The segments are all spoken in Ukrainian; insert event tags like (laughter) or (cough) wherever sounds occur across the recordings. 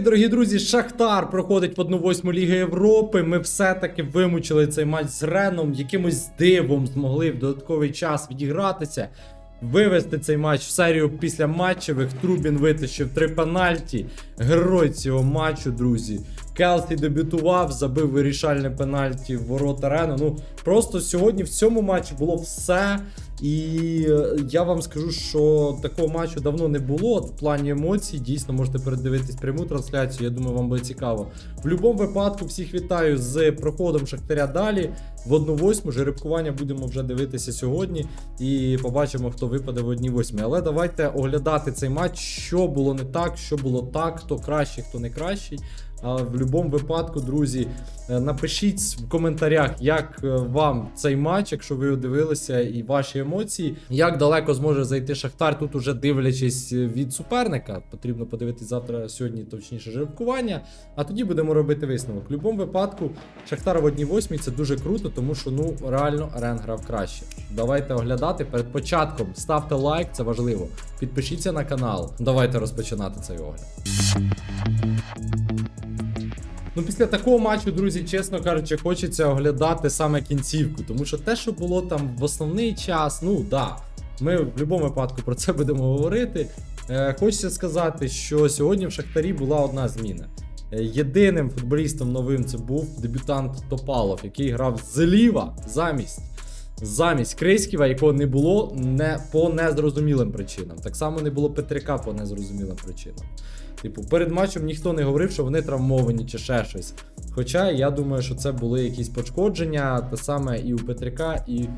дорогі друзі! Шахтар проходить в 1-8 Ліги Європи. Ми все-таки вимучили цей матч з Реном, якимось дивом змогли в додатковий час відігратися, вивести цей матч в серію після матчевих. Трубін витащив три пенальті. Герой цього матчу, друзі. Келсі дебютував, забив вирішальне пенальті в ворота Рену. Ну просто сьогодні в цьому матчі було все. І е, я вам скажу, що такого матчу давно не було. В плані емоцій дійсно можете передивитись пряму трансляцію. Я думаю, вам буде цікаво. В будь-якому випадку всіх вітаю з проходом Шахтаря далі. В 1-8 жеребкування будемо вже дивитися сьогодні і побачимо, хто випаде в 1-8. Але давайте оглядати цей матч, що було не так, що було так, хто кращий, хто не кращий. А в будь-якому випадку, друзі, е, напишіть в коментарях, як е, вам цей матч, якщо ви його дивилися, і ваші емоції. Як далеко зможе зайти Шахтар, тут уже дивлячись від суперника. Потрібно подивитись завтра, сьогодні, точніше, жеребкування. А тоді будемо робити висновок. В будь-якому випадку, Шахтар в 1-8 це дуже круто, тому що ну реально Рен грав краще. Давайте оглядати перед початком. Ставте лайк, це важливо. Підпишіться на канал. Давайте розпочинати цей огляд. Ну, після такого матчу, друзі, чесно кажучи, хочеться оглядати саме кінцівку, тому що те, що було там в основний час, ну да, ми в будь-якому випадку про це будемо говорити. Е, хочеться сказати, що сьогодні в Шахтарі була одна зміна. Е, Єдиним футболістом новим це був дебютант Топалов, який грав зліва замість. Замість Крейськіва, якого не було не по незрозумілим причинам. Так само не було Петряка по незрозумілим причинам. Типу, перед матчем ніхто не говорив, що вони травмовані чи ще щось. Хоча я думаю, що це були якісь пошкодження, те саме і у Петряка, і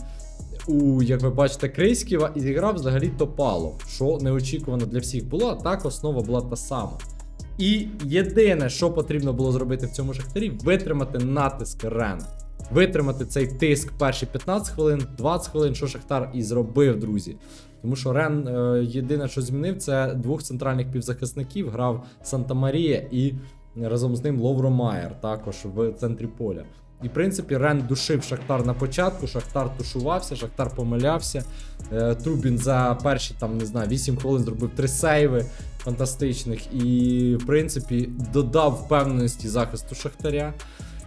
у, як ви бачите, Крейськіва, і зіграв взагалі Топалов, що неочікувано для всіх було, а так основа була та сама. І єдине, що потрібно було зробити в цьому шахтарі, витримати натиск Рена. Витримати цей тиск перші 15 хвилин, 20 хвилин, що Шахтар і зробив, друзі. Тому що Рен е, єдине, що змінив, це двох центральних півзахисників. Грав Санта Марія і разом з ним Ловро Майер, також в центрі поля. І, в принципі, Рен душив Шахтар на початку, Шахтар тушувався, Шахтар помилявся. Е, Трубін за перші там, не знаю, 8 хвилин зробив три сейви фантастичних і, в принципі, додав впевненості захисту Шахтаря.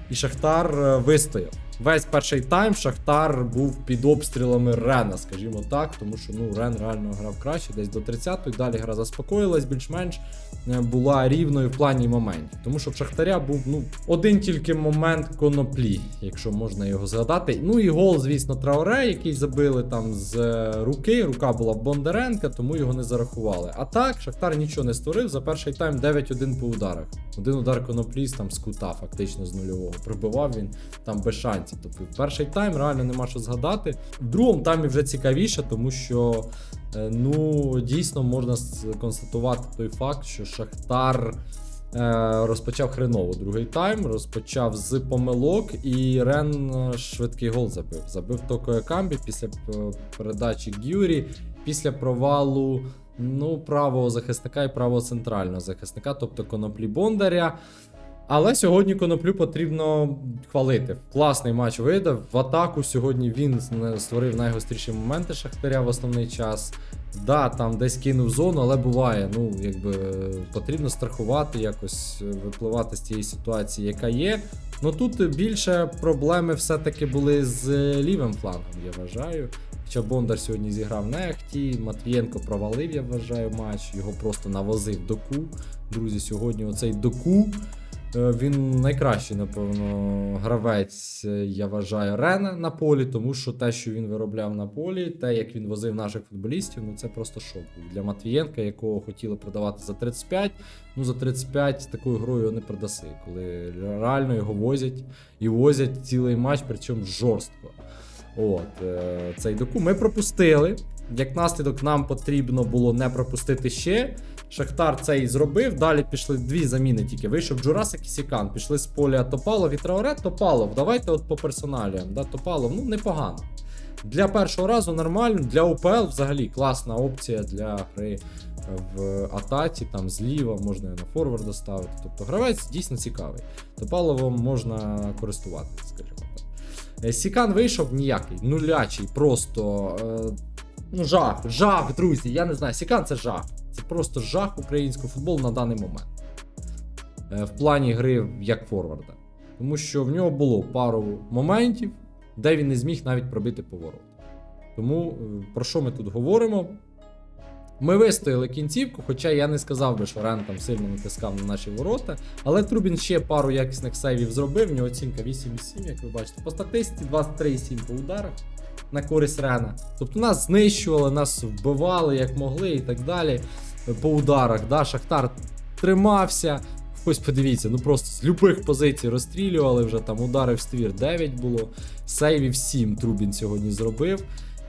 І Шахтар е, вистояв. Весь перший тайм Шахтар був під обстрілами Рена, скажімо так, тому що ну Рен реально грав краще, десь до 30-ї. Далі гра заспокоїлась, більш-менш е, була рівною в плані моментів. Тому що в Шахтаря був ну один тільки момент коноплі, якщо можна його згадати. Ну і гол, звісно, Трауре, який забили там з е, руки. Рука була Бондаренка, тому його не зарахували. А так, Шахтар нічого не створив. За перший тайм 9-1 по ударах. Один удар коноплі там з кута, фактично з нульового. Пробивав він там без шансів. Тобто перший тайм реально нема що згадати. В другому таймі вже цікавіше, тому що е, ну дійсно можна констатувати той факт, що Шахтар. е, Розпочав хреново другий тайм, розпочав з помилок, і Рен е, швидкий гол забив. Забив Токо Екамбі після передачі Гюрі, після провалу ну, правого захисника і правого центрального захисника, тобто коноплі Бондаря. Але сьогодні коноплю потрібно хвалити. Класний матч видав. В атаку сьогодні він створив найгостріші моменти Шахтаря в основний час. Да, там десь кинув зону, але буває. Ну, якби потрібно страхувати, якось е, випливати з тієї ситуації, яка є. Ну тут більше проблеми все-таки були з лівим флангом, я вважаю. Хоча Бондар сьогодні зіграв нехті, Матвієнко провалив, я вважаю, матч. Його просто навозив доку. Друзі, сьогодні оцей доку. Е, Він найкращий, напевно, гравець, е, я вважаю, Рена на полі, тому що те, що він виробляв на полі, те, як він возив наших футболістів, ну це просто шок для Матвієнка, якого хотіли продавати за 35. Ну за 35 такою грою його не продаси, коли реально його возять і возять цілий матч, причому жорстко. От, е, цей доку ми пропустили. Як наслідок, нам потрібно було не пропустити ще. Шахтар це і зробив. Далі пішли дві заміни тільки. Вийшов Джурасик і Сікан. Пішли з поля Топалов і Трауре. Топалов. Давайте от по персоналіям. Да, Топалов, ну непогано. Для першого разу нормально, для УПЛ взагалі класна опція для гри в атаці, там зліва, можна на форвард ставити. Тобто гравець дійсно цікавий. Топаловом можна користуватися, скажімо так. Е, Сікан вийшов ніякий, нулячий, просто. Е, ну, жах, жах, друзі. Я не знаю. Сікан це жах. Це просто жах українського футболу на даний момент. е, в плані гри як форварда. Тому що в нього було пару моментів, де він не зміг навіть пробити поворот. Тому е, про що ми тут говоримо? Ми вистояли кінцівку, хоча я не сказав би, що Рен там сильно натискав на наші ворота. Але Трубін ще пару якісних сейвів зробив. В нього оцінка 8,7, як ви бачите. По статистиці 23,7 по ударах на користь Рена. Тобто нас знищували, нас вбивали як могли і так далі. По ударах. Да? Шахтар тримався. Ось подивіться, ну просто з любих позицій розстрілювали вже там удари в ствір 9 було. Сейвів 7 Трубін сьогодні зробив.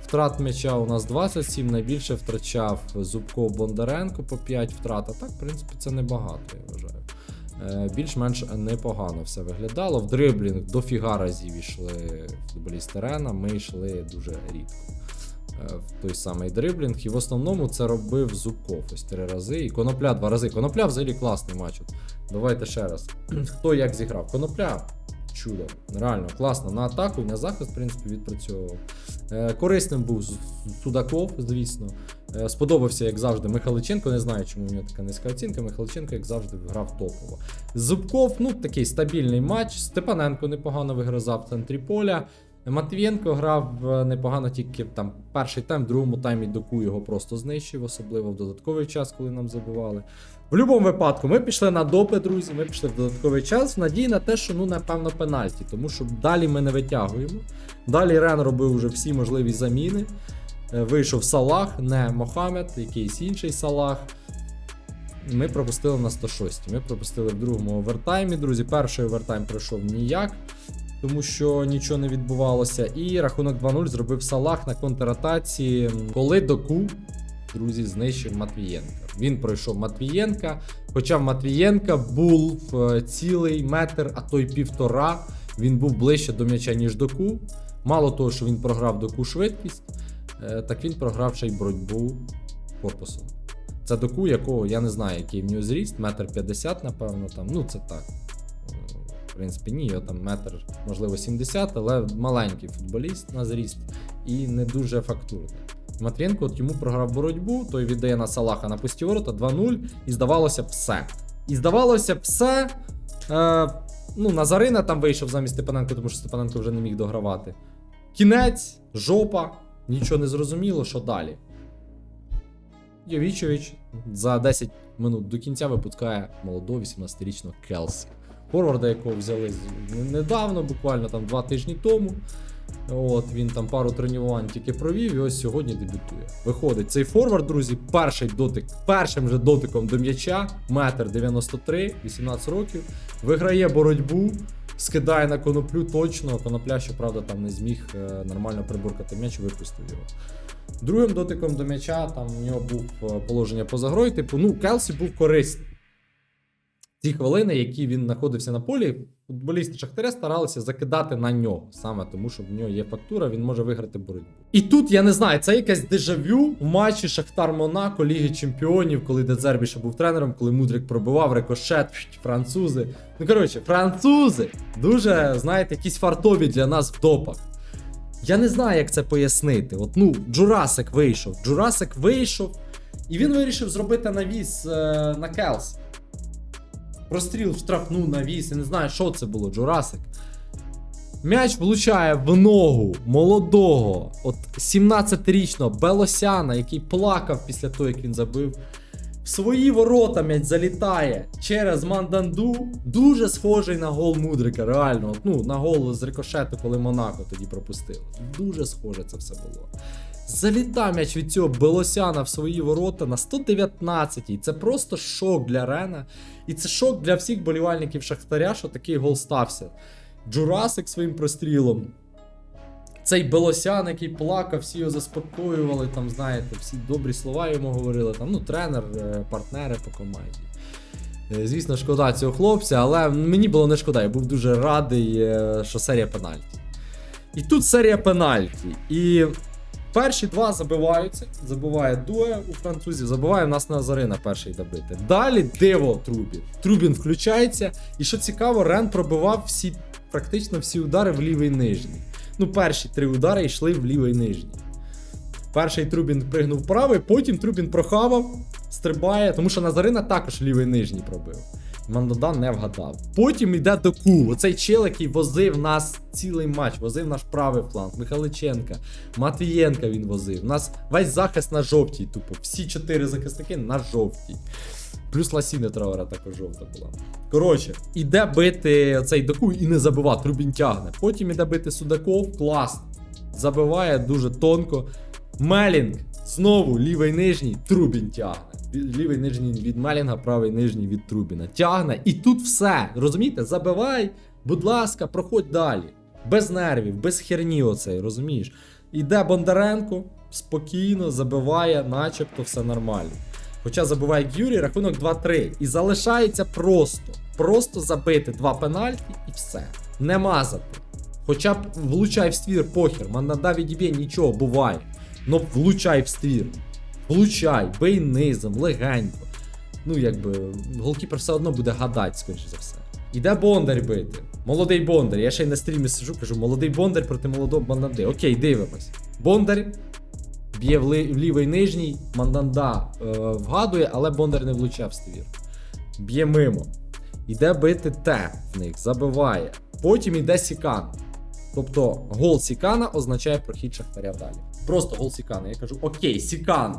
Втрат м'яча у нас 27, найбільше втрачав Зубко Бондаренко по 5 втрат. А так, в принципі, це небагато, я вважаю. Е, Більш-менш непогано все виглядало. В дриблінг дофіга разів йшли футболісти Рена, ми йшли дуже рідко. е, В той самий дриблінг, і в основному це робив Зубков ось три рази. І Конопля два рази. Конопля взагалі класний матч. От Давайте ще раз. (clears throat) Хто як зіграв? Конопля чудо. Реально класно. На атаку і на захист, в принципі, відпрацьовував. Е, Корисним був Судаков, звісно. Е, Сподобався, як завжди, Михайличенко. Не знаю, чому у нього така низька оцінка. Михайличенко, як завжди, грав топово. Зубков, ну такий стабільний матч. Степаненко непогано вигризав в центрі поля. Матвієнко грав е, непогано тільки там перший тайм, в другому таймі доку його просто знищив, особливо в додатковий час, коли нам забивали. В будь-якому випадку ми пішли на допи, друзі. Ми пішли в додатковий час в надії на те, що ну напевно пенальті, тому що далі ми не витягуємо. Далі Рен робив вже всі можливі заміни. Е, Вийшов Салах, не Мохамед, якийсь інший Салах. Ми пропустили на 106. Ми пропустили в другому овертаймі. Друзі, перший овертайм пройшов ніяк, тому що нічого не відбувалося. І рахунок 2-0 зробив Салах на контратаці, коли доку, друзі, знищив Матвієнка. Він пройшов Матвієнка, хоча в Матвієнка був е, цілий метр, а то й півтора. Він був ближче до м'яча, ніж доку. Мало того, що він програв доку швидкість, так він програв ще й боротьбу корпусом. Це доку, якого я не знаю, який в нього зріст, метр п'ятдесят, напевно, там. Ну, це так. Е, В принципі, ні, його там метр, можливо, 70, але маленький футболіст на зріст і не дуже фактурний. Матвієнко от йому програв боротьбу, той віддає на Салаха на пусті ворота 2-0, і здавалося б все. І здавалося б все. Е, ну, Назарина там вийшов замість Степаненко, тому що Степаненко вже не міг догравати. Кінець, жопа, нічого не зрозуміло, що далі. Йовічович за 10 минут до кінця випускає молодого 18-річного Келсі. Форварда, якого взяли недавно, буквально там 2 тижні тому. От він там пару тренувань тільки провів, і ось сьогодні дебютує. Виходить цей форвард, друзі, перший дотик, першим же дотиком до м'яча, метр 93, 18 років, виграє боротьбу, скидає на коноплю точно. Конопля, щоправда, там не зміг е, нормально приборкати м'яч, випустив його. Другим дотиком до м'яча там у нього був е, положення поза грою. Типу, ну, Келсі був корисний. Ті хвилини, які він знаходився на полі, футболісти Шахтаря старалися закидати на нього, саме тому, що в нього є фактура, він може виграти боротьбу. І тут я не знаю, це якесь дежавю в матчі Шахтар Монако, Ліги Чемпіонів, коли Дезербі ще був тренером, коли Мудрик пробивав, рикошет, французи. Ну коротше, французи дуже, знаєте, якісь фартові для нас в топах. Я не знаю, як це пояснити. От, ну, Джурасик вийшов. Джурасик вийшов, і він вирішив зробити навіс е, на Келс. Простріл в штрафну навіс, я не знаю, що це було, Джурасик. М'яч влучає в ногу молодого, от 17-річного Белосяна, який плакав після того, як він забив. В свої ворота м'яч залітає через Манданду. Дуже схожий на гол Мудрика, реально. Ну, на гол з рикошету, коли Монако тоді пропустило. Дуже схоже це все було. Залітав м'яч від цього Белосяна в свої ворота на 119-й. Це просто шок для Рена. І це шок для всіх болівальників Шахтаря, що такий гол стався. Джурасик своїм прострілом. Цей Белосян, який плакав, всі його заспокоювали, там, знаєте, всі добрі слова йому говорили. Там, ну, тренер, е, партнери по команді. Е, Звісно, шкода цього хлопця, але мені було не шкода. Я був дуже радий, е, що серія пенальті. І тут серія пенальті. І перші два забиваються. Забиває Дуе у французів, забиває в нас Назарина перший добити. Далі диво Трубін. Трубін включається. І що цікаво, Рен пробивав всі, практично всі удари в лівий нижній. Ну, перші три удари йшли в лівий нижній. Перший Трубін пригнув правий, потім Трубін прохавав, стрибає, тому що Назарина також лівий нижній пробив. Мандадан не вгадав. Потім йде Доку. Оцей чел, який возив нас цілий матч, возив наш правий фланг, Михаличенка, Матвієнка він возив. У нас весь захист на жовтій, тупо. Всі чотири захисники на жовтій. Плюс Ласіни Траура також жовта була. Коротше, іде бити цей доку і не забива, Трубін тягне. Потім іде бити Судаков, класно. Забиває дуже тонко. Мелінг знову лівий нижній, Трубін тягне. Лівий нижній від Мелінга, правий нижній від Трубіна. Тягне. І тут все. Розумієте? Забивай, будь ласка, проходь далі. Без нервів, без херні оцей, розумієш? Іде Бондаренко, спокійно забиває, начебто все нормально. Хоча забиває Юрій, рахунок 2-3. І залишається просто. Просто забити два пенальті і все. Не мазати. Хоча б влучай в ствір, похер, Маннада відіб'є, нічого буває. Ну влучай в ствір. Влучай, бий низом, легенько. Ну, якби, голкіпер все одно буде гадати, скоріше за все. Іде Бондар бити. Молодий Бондар. Я ще й на стрімі сижу, кажу, молодий Бондар проти молодого Манданди. Окей, дивимось. Бондар б'є в, лівий нижній, Манданда е, вгадує, але Бондар не влучав ствір. Б'є мимо. Іде бити Т в них, забиває. Потім іде Сікан. Тобто гол Сікана означає прохід Шахтаря далі. Просто гол Сікана. Я кажу, окей, Сікан.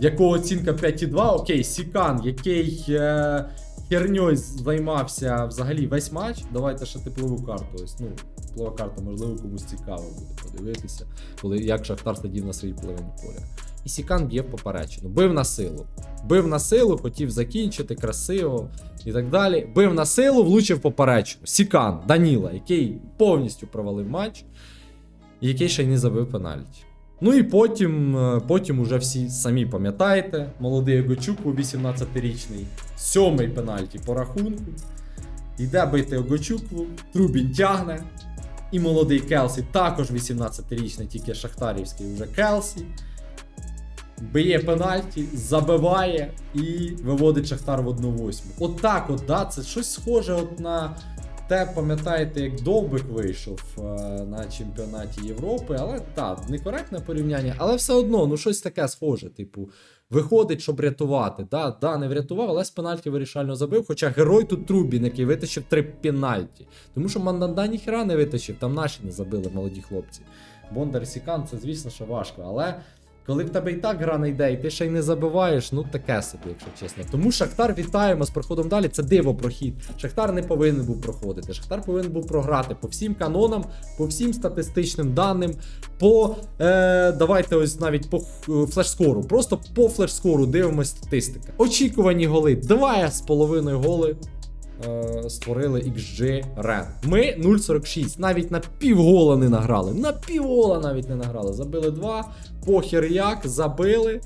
Якого оцінка 5,2, окей, Сікан, який е, херньою займався взагалі весь матч. Давайте ще теплову карту. Ось, ну, теплова карта, можливо, комусь цікаво буде подивитися, коли як Шахтар сидів на своїй половині поля. І Сікан б'є поперечину. Бив на силу. Бив на силу, хотів закінчити красиво і так далі. Бив на силу, влучив поперечину. Сікан Даніла, який повністю провалив матч, і який ще й не забив пенальті. Ну і потім, е, потім уже всі самі пам'ятаєте, молодий Огочуку, 18-річний, сьомий пенальті по рахунку. Йде бити Огочуку, Трубін тягне. І молодий Келсі, також 18-річний, тільки шахтарівський вже Келсі. Б'є пенальті, забиває і виводить Шахтар в 1-8. От так от, да, це щось схоже от на те, пам'ятаєте, як Довбик вийшов е, на чемпіонаті Європи, але так, некоректне порівняння, але все одно, ну щось таке схоже. Типу, виходить, щоб рятувати. Да, да, не врятував, але з пенальті вирішально забив. Хоча герой тут Трубін, який витащив три пенальті. Тому що Манданда ніхера не витащив, там наші не забили молоді хлопці. Бондар Сікан, це звісно, що важко, але. Коли в тебе і так гра не йде, і ти ще й не забиваєш, ну таке собі, якщо чесно. Тому Шахтар вітаємо з проходом далі. Це диво прохід. Шахтар не повинен був проходити. Шахтар повинен був програти по всім канонам, по всім статистичним даним, по е, давайте ось навіть по х- флеш-скору. Просто по флеш-скору дивимось статистика. Очікувані голи 2,5 голи. Е, Створили XG Ren. Ми 0,46. Навіть на півгола не награли. На півгола навіть не награли. Забили 2, похер як, забили.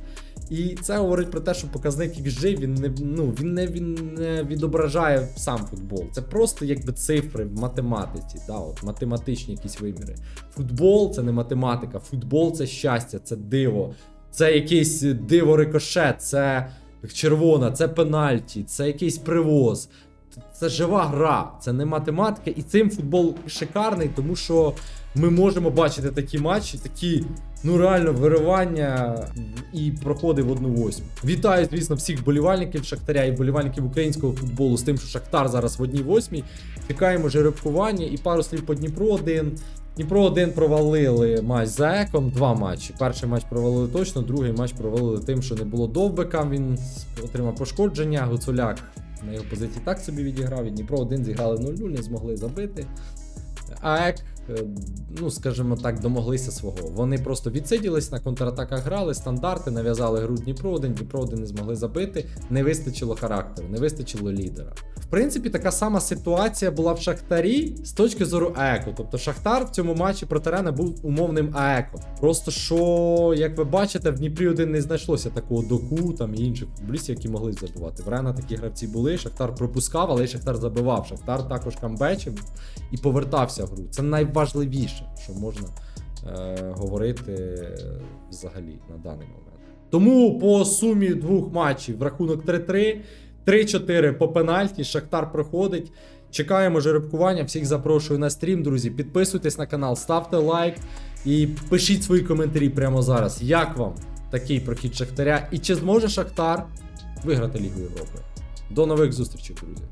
І це говорить про те, що показник XG він не, ну, він не, він не відображає сам футбол. Це просто якби цифри в математиці, да, от, математичні якісь виміри. Футбол це не математика, футбол це щастя, це диво, це якийсь диво рикошет, це червона, це пенальті, це якийсь привоз. Це жива гра, це не математика, і цим футбол шикарний, тому що ми можемо бачити такі матчі, такі ну реально виривання і проходи в 1-8. Вітаю, звісно, всіх болівальників Шахтаря і болівальників українського футболу з тим, що Шахтар зараз в 1-8. Чекаємо жеребкування і пару слів по Дніпру один. Дніпро один провалили матч за еком, два матчі. Перший матч провалили точно, другий матч провалили тим, що не було довбика. Він отримав пошкодження. Гуцуляк на його позиції так собі відіграв. І Дніпро один зіграли 0-0, не змогли забити. АЕК, ну скажімо так, домоглися свого. Вони просто відсиділись на контратаках грали, стандарти, нав'язали гру Дніпро 1, Дніпро 1 не змогли забити. Не вистачило характеру, не вистачило лідера. В принципі, така сама ситуація була в Шахтарі з точки зору АЕКу. Тобто Шахтар в цьому матчі проти Рена був умовним АЕКом. Просто що, як ви бачите, в Дніпрі 1 не знайшлося такого доку там і інших футболістів, які могли забивати. В Рена такі гравці були. Шахтар пропускав, але Шахтар забивав. Шахтар також камбечив і повертався в гру. Це найважливіше, що можна е, говорити взагалі на даний момент. Тому по сумі двох матчів рахунок 3-3, 3-4 по пенальті. Шахтар проходить. Чекаємо жеребкування. Всіх запрошую на стрім, друзі. Підписуйтесь на канал, ставте лайк і пишіть свої коментарі прямо зараз. Як вам такий прохід Шахтаря? І чи зможе Шахтар виграти Лігу Європи? До нових зустрічей, друзі.